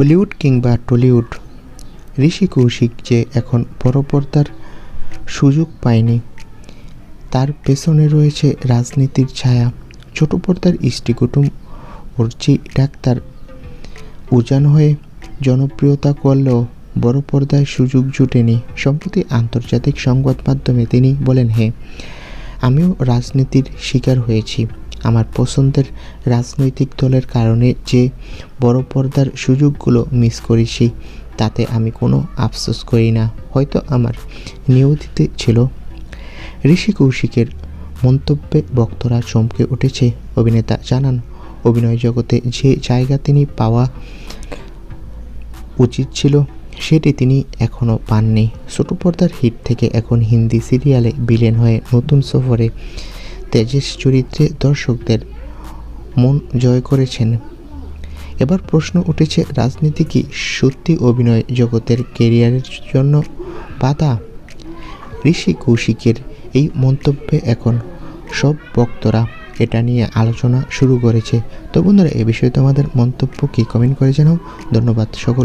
বলিউড কিংবা টলিউড, ঋষি কৌশিক যে এখন বড় পর্দার সুযোগ পায়নি, তার পেছনে রয়েছে রাজনীতির ছায়া। ছোট পর্দার ইষ্টি কুটুম অর্জি ডাক্তার উজান হয়ে জনপ্রিয়তা করলেও বড় পর্দায় সুযোগ জুটেনি। সম্প্রতি আন্তর্জাতিক সংবাদ মাধ্যমে তিনি বলেন হ্যাঁ আমিও রাজনীতির শিকার হয়েছি। আমার পছন্দের রাজনৈতিক দলের কারণে যে বড় পর্দার সুযোগগুলো মিস করেছি, তাতে আমি কোনো আফসোস করি না। হয়তো আমার নিয়তিতে ছিল। ঋষি কৌশিকের মন্তব্যে ভক্তরা চমকে উঠেছে। অভিনেতা জানান, অভিনয় জগতে যে জায়গা তিনি পাওয়া উচিত ছিল, সেটি তিনি এখনও পাননি। ছোট পর্দার হিট থেকে এখন হিন্দি সিরিয়ালে বিলেন হয়ে নতুন সফরে তেজেশ চরিত্রে দর্শকদের মন জয় করেছেন। এবার প্রশ্ন উঠেছে, রাজনীতি কি সত্যি অভিনয় জগতের কেরিয়ারের জন্য বাধা? ঋষি কৌশিকের এই মন্তব্যে এখন সব বক্তরা এটা নিয়ে আলোচনা শুরু করেছে। তো বন্ধুরা, এ বিষয়ে তোমাদের মন্তব্য কি? কমেন্ট করে জানাও। ধন্যবাদ সকল